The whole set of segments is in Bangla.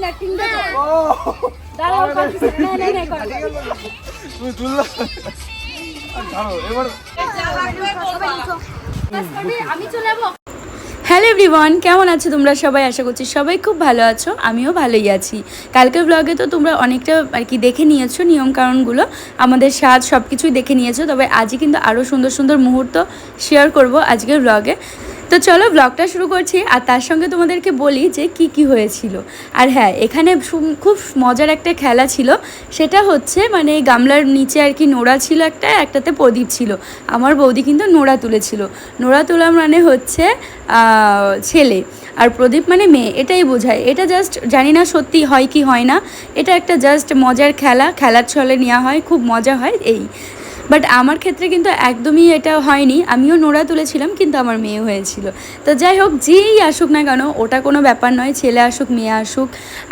দেবো ও। দাঁড়াও। না না না করো। তুমি তুললো? আর ছাড়ো এবার আমি চলে যাব হ্যালো এভরিওয়ান কেমন আছো তোমরা সবাই? আশা করছি সবাই খুব ভালো আছো আমিও ভালোই আছি। কালকের ব্লগে তো তোমরা অনেকটা আর কি দেখে নিয়েছো নিয়মকানুনগুলো আমাদের স্বাদ সব কিছুই দেখে নিয়েছো তবে আজই কিন্তু আরও সুন্দর সুন্দর মুহূর্ত শেয়ার করব আজকের ব্লগে তো চলো ব্লগটা শুরু করছি, আর তার সঙ্গে তোমাদেরকে বলি যে কি কি হয়েছিল। আর হ্যাঁ এখানে খুব মজার একটা খেলা ছিল, সেটা হচ্ছে মানে গামলার নিচে আর কি নোড়া ছিল একটা, একটাতে প্রদীপ ছিল। আমার বৌদি কিন্তু নোড়া তুলেছিল। নোড়া তোলা মানে হচ্ছে ছেলে। আর প্রদীপ মানে মেয়ে, এটাই বোঝায়। এটা জাস্ট জানি না সত্যি হয় কি হয় না। এটা একটা জাস্ট মজার খেলা। খেলার ছলে নেওয়া হয়, খুব মজা হয় এই। বাট আমার ক্ষেত্রে কিন্তু একদমই এটা হয়নি। আমিও নোড়া তুলেছিলাম, কিন্তু আমার মেয়ে হয়েছিল। তো যাই হোক, যেই আসুক না কেন, ওটা কোনো ব্যাপার নয়, ছেলে আসুক, মেয়ে আসুক।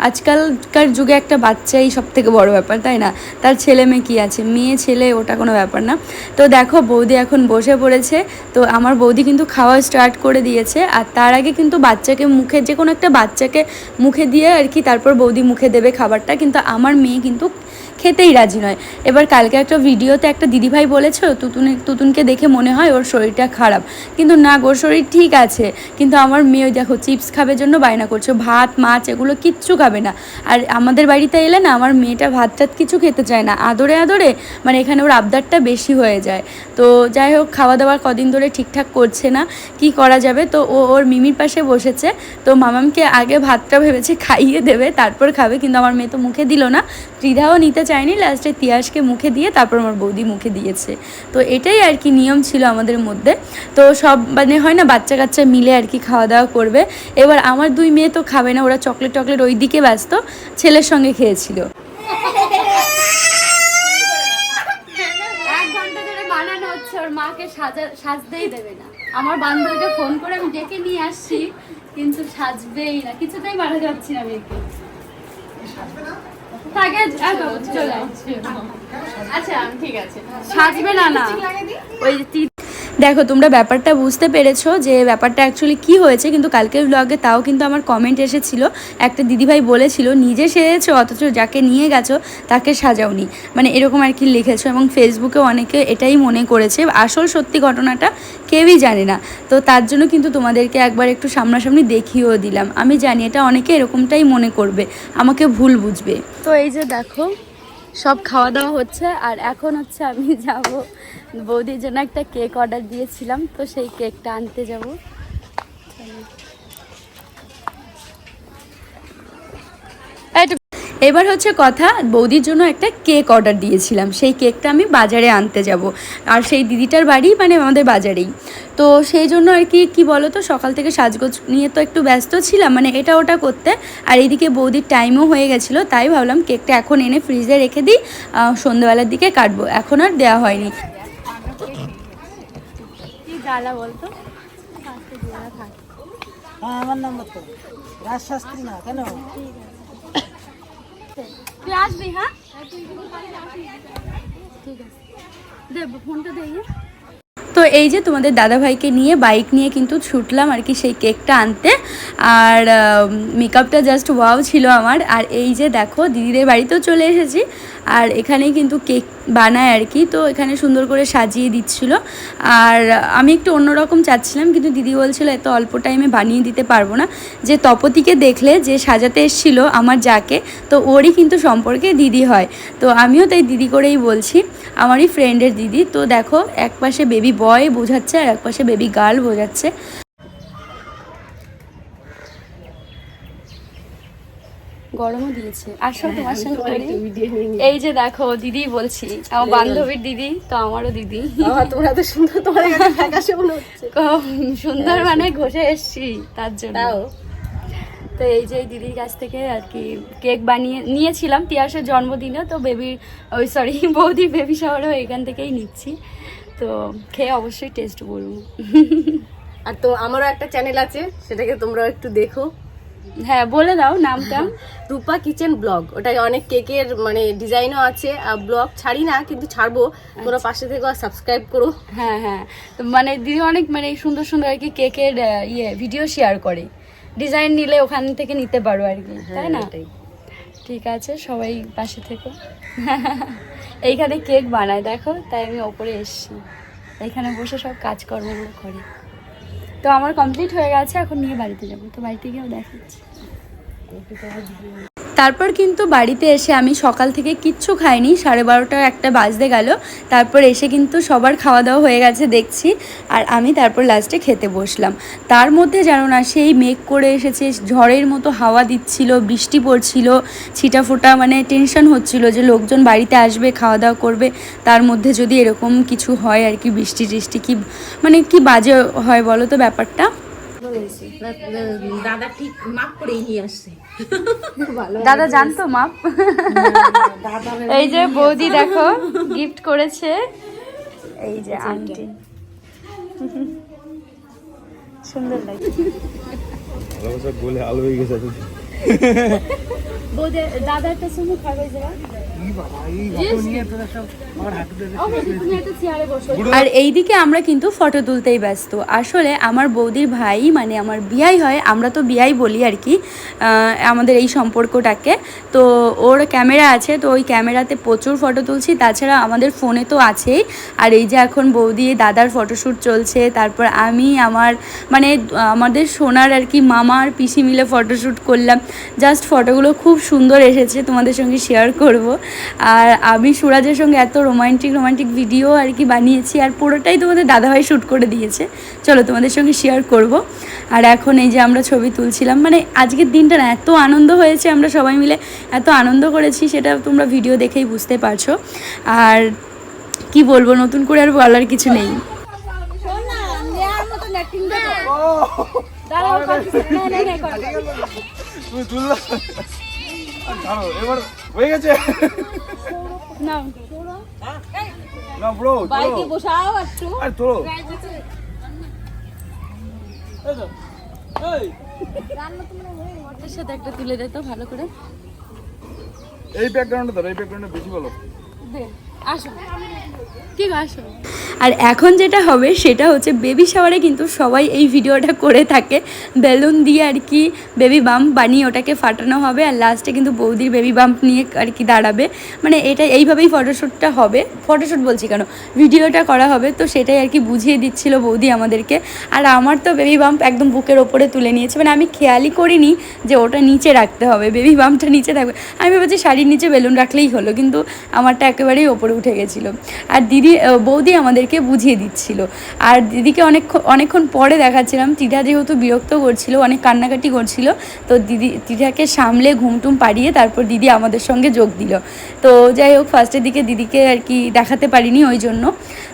আজকালকার যুগে একটা বাচ্চাই সব থেকে বড় ব্যাপার, তাই না? তার ছেলে মেয়ে কী আছে? মেয়ে, ছেলে, ওটা কোনো ব্যাপার না। তো দেখো, বৌদি এখন বসে পড়েছে। তো আমার বৌদি কিন্তু খাওয়া স্টার্ট করে দিয়েছে। আর তার আগে কিন্তু বাচ্চাকে মুখে, যে কোনো একটা বাচ্চাকে মুখে দিয়ে আর কি, তারপর বৌদি মুখে দেবে খাবারটা। কিন্তু আমার মেয়ে কিন্তু খেতেই রাজি নয়। এবার কালকে একটা ভিডিওতে একটা দিদিভাই বলেছে তুতুনে, তুতুনকে দেখে মনে হয় ওর শরীরটা খারাপ। কিন্তু না ওর শরীর ঠিক আছে। কিন্তু আমার মেয়ে ওই দেখো, চিপস খাবে জন্য বায়না করছে, ভাত, মাছ এগুলো কিচ্ছু খাবে না। আর আমাদের বাড়িতে এলে না, আমার মেয়েটা ভাত টাত কিছু খেতে চায় না। আদরে আদরে মানে এখানে ওর আবদারটা বেশি হয়ে যায়। তো যাই হোক খাওয়া দাওয়া কদিন ধরে ঠিকঠাক করছে না। কি করা যাবে? তো ও, ওর মিমির পাশে বসেছে। তো মামামকে আগে ভাতটা ভেবেছে খাইয়ে দেবে, তারপর খাবে। কিন্তু আমার মেয়ে তো মুখে দিল না। ত্রিধাও নিতে চায়নি লাস্টে তিয়াসকে মুখে দিয়ে তারপর আমার বৌদি মুখে দিয়েছে। তো এটাই আর কি নিয়ম ছিল আমাদের মধ্যে। তো সব মানে হয় না বাচ্চা কাচ্চা মিলে আর কি খাওয়া দাওয়া করবে। এবার আমার দুই মেয়ে তো খাবে না ওরা চকলেট টকলেট ওই দিকে ব্যস্ত ছেলের সঙ্গে খেয়েছিল। এক ঘণ্টা বানানো মাকে সাজা সাজতেই দেবে না। আমার বান্ধবীকে ফোন করে আমি ডেকে নিয়ে আসছি কিন্তু সাজবেই না কিছুতেই মারা যাচ্ছি না মেয়েকে। চলে আচ্ছা ঠিক আছে। সাজবে না না। ওই দেখো, তোমরা ব্যাপারটা বুঝতে পেরেছ যে ব্যাপারটা অ্যাকচুয়ালি কি হয়েছে, কিন্তু কালকের ব্লগে তাও কিন্তু আমার কমেন্ট এসেছিল। একটা দিদিভাই বলেছিল, নিজে সেরেছো অথচ যাকে নিয়ে গেছো, তাকে সাজাওনি। মানে এরকম আর কি লিখেছো, এবং ফেসবুকে অনেকে এটাই মনে করেছে। আসল সত্যি ঘটনাটা কেউই জানে না। তো তার জন্য কিন্তু তোমাদেরকে একবার একটু সামনাসামনি দেখিয়েও দিলাম। আমি জানি এটা অনেকে এরকমটাই মনে করবে, আমাকে ভুল বুঝবে। তো এই যে দেখো সব খাওয়া দাওয়া হচ্ছে আর এখন হচ্ছে আমি যাব। বৌদির জন্য একটা কেক অর্ডার দিয়েছিলাম, তো সেই কেকটা আনতে যাব। এবার হচ্ছে কথা বৌদির জন্য একটা কেক অর্ডার দিয়েছিলাম। সেই কেকটা আমি বাজারে আনতে যাব। আর সেই দিদিটার বাড়ি মানে আমাদের বাজারেই। তো সেই জন্য আর কি কি বলো তো সকাল থেকে সাজগোজ নিয়ে তো একটু ব্যস্ত ছিলাম মানে এটা ওটা করতে। আর এইদিকে বৌদির টাইমও হয়ে গেছিল তাই ভাবলাম কেকটা এখন এনে ফ্রিজে রেখে দিই সন্ধ্যেবেলার দিকে কাটবো। এখন আর দেওয়া হয়নি। জ্বালা বলতো? হ্যাঁ আমার নাম্বার তো। রাজশাস্ত্রী না কেন? তুই আসবি হ্যাঁ ঠিক আছে দেব ফোনটা দিয়ে তো এই যে তোমাদের দাদাভাইকে নিয়ে বাইক নিয়ে কিন্তু ছুটলাম আর কি সেই কেকটা আনতে। আর মেকআপটা জাস্ট ওয়াও ছিল আমার। আর এই যে দেখো, দিদিদের বাড়িতেও চলে এসেছি। আর এখানেই কিন্তু কেক বানায় আর কি। তো এখানে সুন্দর করে সাজিয়ে দিচ্ছিল। আর আমি একটু অন্যরকম চাচ্ছিলাম, কিন্তু দিদি বলছিল, এত অল্প টাইমে বানিয়ে দিতে পারব না। যে তপতিকে দেখলে, যে সাজাতে এসেছিল আমার যাকে, তো ওরই কিন্তু সম্পর্কে দিদি হয়। তো আমিও তাই দিদি করেই বলছি। আমারই ফ্রেন্ডের দিদি। তো দেখো এক পাশে বেবি বয় বোঝাচ্ছে আর এক পাশে বেবি গার্ল বোঝাচ্ছে। গরমও দিয়েছে। আসো তোমার সঙ্গে এই যে দেখো দিদি বলছি আমার বান্ধবীর দিদি তো আমারও দিদি। তোমরা তো সুন্দর তোমার সুন্দর মানে ঘষে এসছি তার জন্য। তো এই যে দিদির কাছ থেকে আর কি কেক বানিয়ে নিয়েছিলাম তিয়াসের জন্মদিনে তো বেবির ওই সরি বৌদি বেবি শহরেও এখান থেকেই নিচ্ছি। তো খেয়ে অবশ্যই টেস্ট করব। আর তো আমারও একটা চ্যানেল আছে সেটাকে তোমরা একটু দেখো। হ্যাঁ বলে দাও নামটা। রূপা কিচেন ব্লগ ওটায় অনেক কেকের মানে ডিজাইনও আছে আর ব্লগ ছাড়ি না কিন্তু ছাড়বো। তোমরা পাশে থেকে সাবস্ক্রাইব করো। হ্যাঁ হ্যাঁ। তো মানে দিদি অনেক মানে সুন্দর সুন্দর আর কি কেকের ইয়ে ভিডিও শেয়ার করে। ডিজাইন নিলে ওখান থেকে নিতে পারো আর কি হ্যাঁ, তাই না? ঠিক আছে সবাই পাশে থেকো। এইখানে কেক বানায় দেখো তাই আমি ওপরে এসছি। এখানে বসে সব কাজকর্মগুলো করি। তো আমার কমপ্লিট হয়ে গেছে এখন নিয়ে বাড়িতে যাব। তো বাড়িতে গিয়েও দেখাচ্ছি। তারপর কিন্তু বাড়িতে এসে আমি সকাল থেকে কিচ্ছু খাইনি, সাড়ে বারোটা একটা বাজতে গেল। তারপর এসে কিন্তু সবার খাওয়া দাওয়া হয়ে গেছে দেখছি, আর আমি তারপর লাস্টে খেতে বসলাম। তার মধ্যে যেন না সেই মেঘ করে এসেছে, ঝড়ের মতো হাওয়া দিচ্ছিল, বৃষ্টি পড়ছিল, ছিটাফোটা মানে টেনশন হচ্ছিল যে লোকজন বাড়িতে আসবে খাওয়া দাওয়া করবে, তার মধ্যে যদি এরকম কিছু হয় আর কি বৃষ্টি টিষ্টি কি মানে কি বাজে হয় বলো তো ব্যাপারটা? দাদা ঠিক মাপ করেই নিয়ে আসছে। দাদা জানতো মাপ? এই যে বৌদি দেখো গিফট করেছে। এই যে আন্টি। সুন্দর লাগছে দাদা একটা গোলে আলো হয়ে গেছে। বৌদি দাদারটা শুনে খাবে যাবা আর এইদিকে আমরা কিন্তু ফটো তুলতেই ব্যস্ত। আসলে আমার বৌদির ভাই মানে আমার বিয়াই হয়, আমরা তো বিয়াই বলি আর কি আমাদের এই সম্পর্কটাকে। তো ওর ক্যামেরা আছে, তো ওই ক্যামেরাতে প্রচুর ফটো তুলছি, তাছাড়া আমাদের ফোনে তো আছেই। আর এই যে এখন বৌদি, দাদার ফটোশ্যুট চলছে, তারপর আমি, আমার মানে আমাদের সোনার আর কি মামার পিসি মিলে ফটোশ্যুট করলাম। জাস্ট ফটোগুলো খুব সুন্দর এসেছে, তোমাদের সঙ্গে শেয়ার করব। আর আমি সুরাজের সঙ্গে এত রোমান্টিক রোমান্টিক ভিডিও আর কি বানিয়েছি আর পুরোটাই তোমাদের দাদাভাই শ্যুট করে দিয়েছে। চলো তোমাদের সঙ্গে শেয়ার করব। আর এখন এই যে আমরা ছবি তুলছিলাম মানে আজকের দিনটা না এত আনন্দ হয়েছে আমরা সবাই মিলে এত আনন্দ করেছি সেটা তোমরা ভিডিও দেখেই বুঝতে পারছ। আর কি বলব নতুন করে আর বলার কিছু নেই। তুমি হয়ে গেছে? না ব্রো বাইকে বসাও একটু। আর তোলো সাথে একটা তুলে দে তো ভালো করে। এই ব্যাকগ্রাউন্ডে ধর এই ব্যাকগ্রাউন্ডে বেশি ভালো। আর এখন যেটা হবে, সেটা হচ্ছে বেবি শাওয়ারে কিন্তু সবাই এই ভিডিওটা করে থাকে। বেলুন দিয়ে আর কি বেবি বাম্প বানিয়ে ওটাকে ফাটানো হবে। আর লাস্টে কিন্তু বৌদির বেবি বাম্প নিয়ে আর কি দাঁড়াবে। মানে এটা এইভাবেই ফটোশ্যুটটা হবে। ফটোশ্যুট বলছি কেন? ভিডিওটা করা হবে। তো সেটাই আর কি বুঝিয়ে দিচ্ছিল বৌদি আমাদেরকে। আর আমার তো বেবি বাম্প একদম বুকের ওপরে তুলে নিয়েছে। মানে আমি খেয়ালই করিনি যে ওটা নিচে রাখতে হবে। বেবি বাম্পটা নিচে থাকবে। আমি ভেবেছি শাড়ির নিচে বেলুন রাখলেই হলো। কিন্তু আমারটা একেবারেই ওপরে উঠে গেছিল। আর দিদি বৌদি আমাদেরকে বুঝিয়ে দিচ্ছিল। আর দিদিকে অনেক অনেকক্ষণ পরে দেখাচ্ছিলাম। টিঠা যেহেতু বিরক্ত করছিল, অনেক কান্নাকাটি করছিল, তো দিদি টিঠাকে সামলে ঘুমটুম পাড়িয়ে তারপর দিদি আমাদের সঙ্গে যোগ দিল। তো যাই হোক ফার্স্টের দিকে দিদিকে আর কি দেখাতে পারিনি ওই জন্য।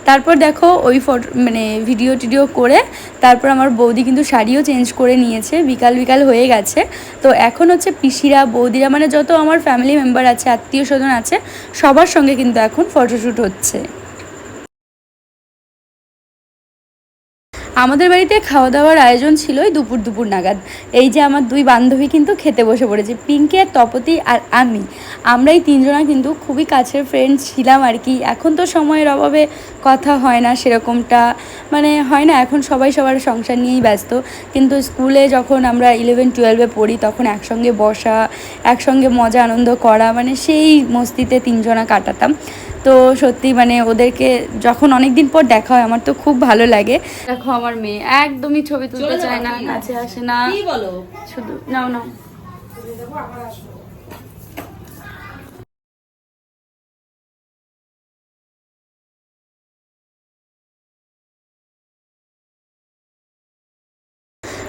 তারপর দেখো ওই ফটো মানে ভিডিও টিডিও করে তারপর আমার বৌদি কিন্তু শাড়িও চেঞ্জ করে নিয়েছে, বিকাল বিকাল হয়ে গেছে। তো এখন হচ্ছে পিসিরা, বৌদিরা মানে যত আমার ফ্যামিলি মেম্বার আছে, আত্মীয় স্বজন আছে, সবার সঙ্গে কিন্তু এখন ফটোশ্যুট হচ্ছে। আমাদের বাড়িতে খাওয়া দাওয়ার আয়োজন ছিল ওই দুপুর দুপুর নাগাদ। এই যে আমার দুই বান্ধবী কিন্তু খেতে বসে পড়েছে, পিঙ্কি আর তপতি আর আমি। আমরাই তিনজনা কিন্তু খুবই কাছের ফ্রেন্ড ছিলাম আর কি। এখন তো সময়ের অভাবে কথা হয় না সেরকমটা। মানে হয় না, এখন সবাই সবার সংসার নিয়েই ব্যস্ত। কিন্তু স্কুলে যখন আমরা ইলেভেন টুয়েলভে পড়ি, তখন একসঙ্গে বসা, একসঙ্গে মজা, আনন্দ করা মানে সেই মস্তিতে তিনজনা কাটাতাম। তো সত্যি মানে ওদেরকে যখন অনেক দিন পর দেখা হয় আমার তো খুব ভালো লাগে। দেখো আমার মেয়ে একদমই ছবি তুলতে চায় না নাচে আসে না। কি বলো? শুধু নাও নাও।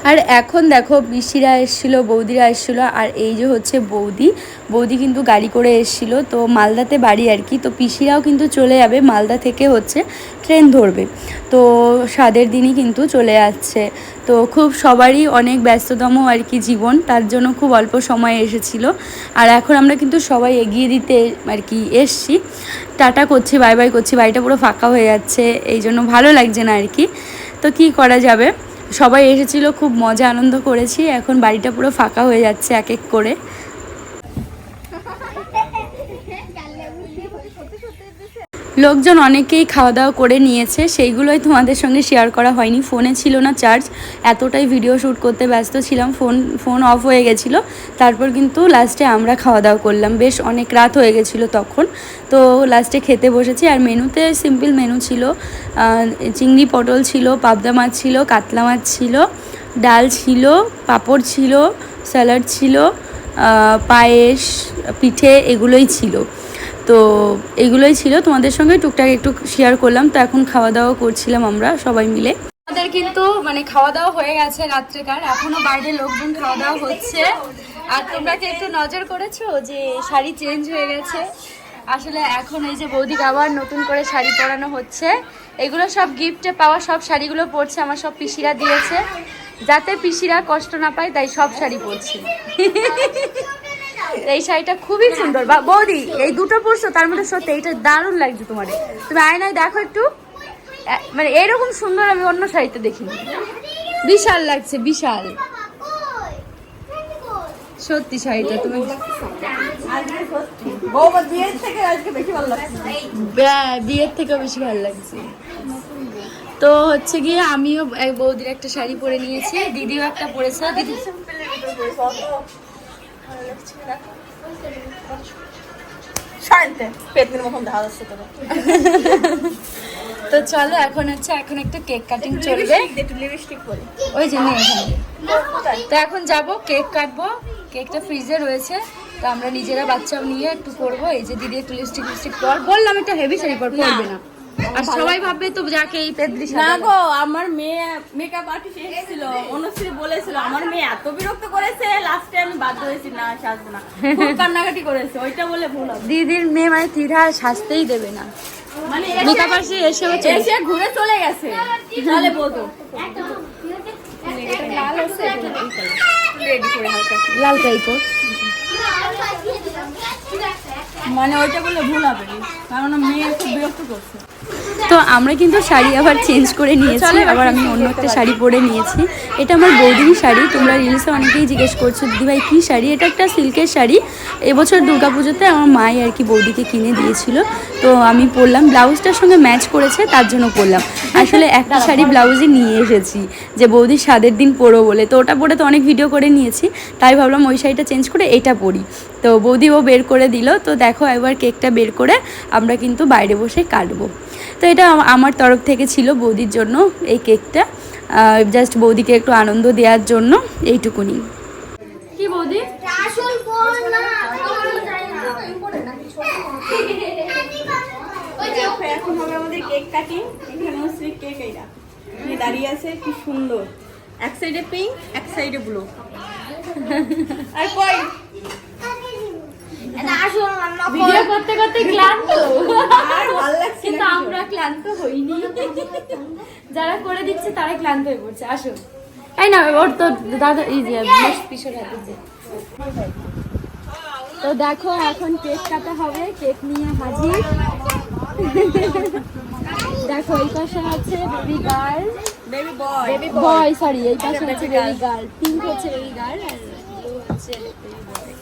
আর এখন দেখো পিসিরা এসেছিল, বৌদিরা এসেছিল, আর এই যে হচ্ছে বৌদি। বৌদি কিন্তু গাড়ি করে এসেছিল, তো মালদাতে বাড়ি আর কি। তো পিসিরাও কিন্তু চলে যাবে, মালদা থেকে হচ্ছে ট্রেন ধরবে। তো স্বাদের দিনই কিন্তু চলে যাচ্ছে। তো খুব সবারই অনেক ব্যস্ততম আর কি জীবন, তার জন্য খুব অল্প সময় এসেছিল। আর এখন আমরা কিন্তু সবাই এগিয়ে দিতে আর কি এসছি। টাটা করছি, বাই বাই করছি, বাড়িটা পুরো ফাঁকা হয়ে যাচ্ছে, এই জন্য ভালো লাগছে না আর কি। তো কি করা যাবে? সবাই এসেছিল, খুব মজা, আনন্দ করেছি। এখন বাড়িটা পুরো ফাঁকা হয়ে যাচ্ছে এক এক করে। লোকজন অনেকেই খাওয়া দাওয়া করে নিয়েছে, সেইগুলোই তোমাদের সঙ্গে শেয়ার করা হয়নি। ফোনে ছিল না চার্জ এতটাই ভিডিও শ্যুট করতে ব্যস্ত ছিলাম ফোন ফোন অফ হয়ে গেছিল। তারপর কিন্তু লাস্টে আমরা খাওয়া দাওয়া করলাম। বেশ অনেক রাত হয়ে গেছিল তখন। তো লাস্টে খেতে বসেছি। আর মেনুতে সিম্পল মেনু ছিল চিংড়ি পটল ছিল, পাবদা মাছ ছিল, কাতলা মাছ ছিল, ডাল ছিল, পাঁপড় ছিল, স্যালাড ছিল পায়েস, পিঠে এগুলোই ছিল। তো এগুলোই ছিল। তোমাদের সঙ্গে টুকটাক একটু শেয়ার করলাম। তো এখন খাওয়া দাওয়া করছিলাম আমরা সবাই মিলে। আমাদের কিন্তু মানে খাওয়া দাওয়া হয়ে গেছে রাত্রেকার। এখনও বাইরে লোকজন খাওয়া দাওয়া হচ্ছে। আর তোমরা কি একটু নজর করেছ যে শাড়ি চেঞ্জ হয়ে গেছে? আসলে এখন এই যে বৌদিকে আবার নতুন করে শাড়ি পরানো হচ্ছে। এগুলো সব গিফটে পাওয়া সব শাড়িগুলো পরছে, আমার সব পিসিরা দিয়েছে। যাতে পিসিরা কষ্ট না পায়, তাই সব শাড়ি পরছে। এই শাড়িটা খুবই সুন্দর। বা বৌদি এই দুটো পরছো তার মধ্যে সত্যি এটা দারুণ লাগছে তোমার। তুমি আয়নায় দেখো একটু। মানে এরকম সুন্দর আমি অন্য শাড়িতে দেখিনি। বিশাল লাগছে বিশাল। সত্যি শাড়িটা তুমি ব্যা- বিয়ের থেকেও বেশি ভালো লাগছে। তো হচ্ছে গিয়ে আমিও এক বৌদির একটা শাড়ি পরে নিয়েছি দিদিও একটা পরেছে। দিদি মতন তোর তো চলো এখন হচ্ছে এখন একটু কেক কাটিং চলবে। ওই যে নিয়ে তো এখন যাব কেক কাটবো। কেকটা ফ্রিজে রয়েছে। তো আমরা নিজেরা বাচ্চা নিয়ে একটু করব। এই যে দিদি একটু লিপস্টিক লিপস্টিক পর বললাম একটা হেভি শাড়ি পর পরবে না। আর সবাই ভাববে তো যাকে এই পেদ্রি না গো আমার মেয়ে মেকআপ আর্টিস্ট এসেছিল অনুশ্রী বলেছিল আমার মেয়ে এত বিরক্ত করেছে লাস্টে আমি বাধ্য হয়েছি না সাজবো না। খুব কান্নাকাটি করেছে ওইটা বলে ভুল দিদির মেয়ে মানে তিরা সাজতেই দেবে না। মানে মেকআপ আর্টিস্ট চলে এসে ঘুরে চলে গেছে। তাহলে বলতো। লাল টাইপের মানে ওইটা বলে ভুল হবে কারণ মেয়ে খুব বিরক্ত করছে। তো আমরা কিন্তু শাড়ি আবার চেঞ্জ করে নিয়েছি। আবার আমি অন্য একটা শাড়ি পরে নিয়েছি। এটা আমার বৌদির শাড়ি তোমরা রিলসে অনেকেই জিজ্ঞেস করছ দিদিভাই কী শাড়ি? এটা একটা সিল্কের শাড়ি। এবছর দুর্গাপুজোতে আমার মাই আর কি বৌদিকে কিনে দিয়েছিল। তো আমি পরলাম। ব্লাউজটার সঙ্গে ম্যাচ করেছে তার জন্য পরলাম। আসলে একটা শাড়ি ব্লাউজই নিয়ে এসেছি যে বৌদির স্বাদের দিন পরো বলে। তো ওটা পরে তো অনেক ভিডিও করে নিয়েছি। তাই ভাবলাম ওই শাড়িটা চেঞ্জ করে এটা পরি। তো বৌদি ও বের করে দিল। তো দেখো একবার কেকটা বের করে আমরা কিন্তু বাইরে বসে কাটবো। তো এটা আমার তরফ থেকে ছিল বৌদির জন্য এই কেকটা। জাস্ট বৌদিকে একটু আনন্দ দেওয়ার জন্য এইটুকুনি। কি বৌদি? এখন হবে আমাদের কেক কাটিং এখানে অনুশ্রী কেক এইটা। দাঁড়িয়ে আছে কি সুন্দর। এক সাইডে পিঙ্ক এক সাইডে ব্লু আর কই? ভিডিও করতে করতে ক্লান্ত। আর ভালো লাগছে কিন্তু আমরা ক্লান্ত হইনি। যারা করে দিচ্ছে তারা ক্লান্ত হয়ে পড়ছে। আসো। এই না ওর তো দাদা এই যে বেশ পিছনে হাতে তো দেখো এখন কেক কাটা হবে। কেক নিয়ে হাজির। দেখো এই পাশে আছে baby girl baby boy baby boy sorry এই পাশে আছে বেবি গার্ল পিঙ্ক হচ্ছে বেবি গার্ল আর ব্লু হচ্ছে বেবি বয়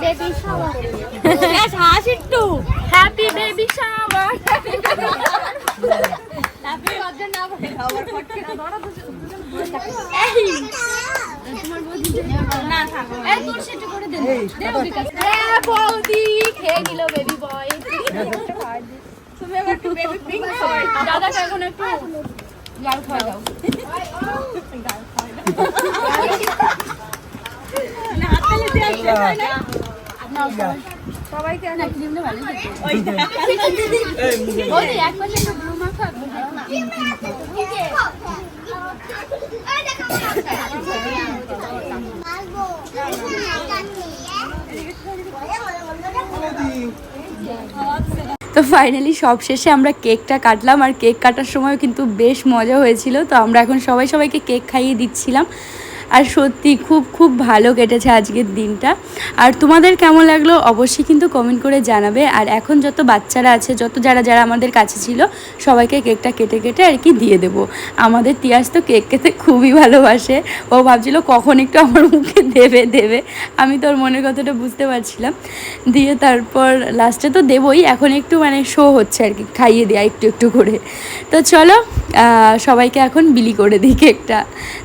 বেবি শাওয়ার হাস একটু। হ্যাপি বেবি শাওয়ার না থাকো এই। তোর সেটা করে দে। দে ওর কাছে খেয়ে নিল বেবি বয় তুমি আবার একটু বেবি পিঙ্ক দাদা এখন একটু খাওয়া দাও না সবাইকে না ভালো ওই দেখ। বৌদি এক পাশে একটু ব্লু মাখা তো ফাইনালি সব শেষে আমরা কেকটা কাটলাম আর কেক কাটার সময় কিন্তু বেশ মজা হয়েছিল। তো আমরা এখন সবাই সবাইকে কেক খাইয়ে দিচ্ছিলাম। আর সত্যি খুব খুব ভালো কেটেছে আজকের দিনটা। আর তোমাদের কেমন লাগল অবশ্যই কিন্তু কমেন্ট করে জানাবে। আর এখন যত বাচ্চারা আছে, যত যারা যারা আমাদের কাছে ছিল, সবাইকে কেকটা কেটে কেটে আর কি দিয়ে দেবো। আমাদের তিয়াস তো কেক খেতে খুবই ভালোবাসে। ও ভাবছিল কখন একটু আমার মুখে দেবে দেবে। আমি তোর মনের কথাটা বুঝতে পারছিলাম। দিয়ে তারপর লাস্টে তো দেবই। এখন একটু মানে শো হচ্ছে আর কি, খাইয়ে দেয়া একটু একটু করে। তো চলো সবাইকে এখন বিলি করে দিই কেকটা।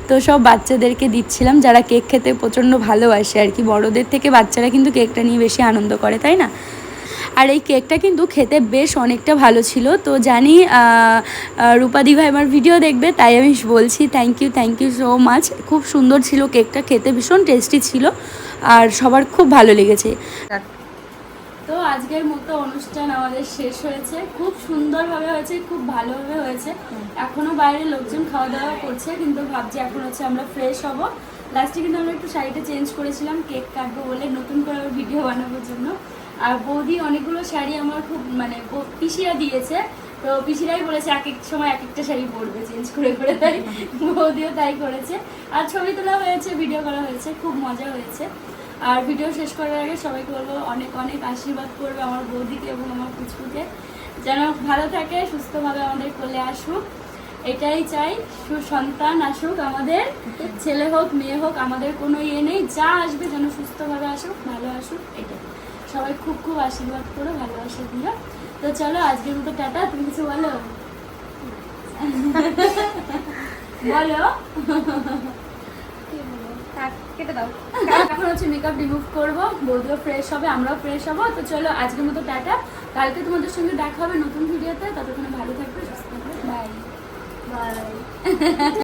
তো সব বাচ্চাদেরকে দিচ্ছিলাম, যারা কেক খেতে প্রচণ্ড ভালোবাসে আর কি। বড়দের থেকে বাচ্চারা কিন্তু কেকটা নিয়ে বেশি আনন্দ করে, তাই না? আর এই কেকটা কিন্তু খেতে বেশ অনেকটা ভালো ছিল। তো জানি রূপাদি ভাই আমার ভিডিও দেখবে, তাই আমি বলছি thank you thank you so much খুব সুন্দর ছিল কেকটা, খেতে ভীষণ টেস্টি ছিল, আর সবার খুব ভালো লেগেছে। তো আজকের মতো অনুষ্ঠান আমাদের শেষ হয়েছে। খুব সুন্দরভাবে হয়েছে, খুব ভালোভাবে হয়েছে। এখনও বাইরে লোকজন খাওয়া দাওয়া করছে, কিন্তু ভাবছি এখন হচ্ছে আমরা ফ্রেশ হব। লাস্টে কিন্তু আমরা একটু শাড়িটা চেঞ্জ করেছিলাম, কেক কাটবো বলে নতুন করে ভিডিও বানানোর জন্য। আর বৌদি অনেকগুলো শাড়ি আমার খুব মানে পিসিরা দিয়েছে। তো পিসিরাই বলেছে এক এক সময় এক একটা শাড়ি পরবে চেঞ্জ করে করে তাই বৌদিও তাই করেছে। আর ছবি তোলা হয়েছে ভিডিও করা হয়েছে, খুব মজা হয়েছে। আর ভিডিও শেষ করার আগে সবাইকে বলব অনেক অনেক আশীর্বাদ করবে আমার বৌদিকে এবং আমার পুচকুকে। যেন ভালো থাকে, সুস্থভাবে আমাদের কোলে আসুক। এটাই চাই, সুসন্তান আসুক আমাদের, ছেলে হোক, মেয়ে হোক, আমাদের কোনো ইয়ে নেই। যা আসবে যেন সুস্থভাবে আসুক, ভালো আসুক, এটাই। সবাই খুব খুব আশীর্বাদ করো, ভালোবাসা দিও। তো চলো, আজকের মতো টাটা। তুমি কিছু বলো? বলো। কেটে দাও। এখন হচ্ছে মেকআপ রিমুভ করব বৌদিও ফ্রেশ হবে আমরাও ফ্রেশ হব। তো চলো আজকের মতো টাটা। কালকে তোমাদের সঙ্গে দেখা হবে নতুন ভিডিওতে ততক্ষণে ভালো থাকবে সুস্থ থাকবে। Bye bye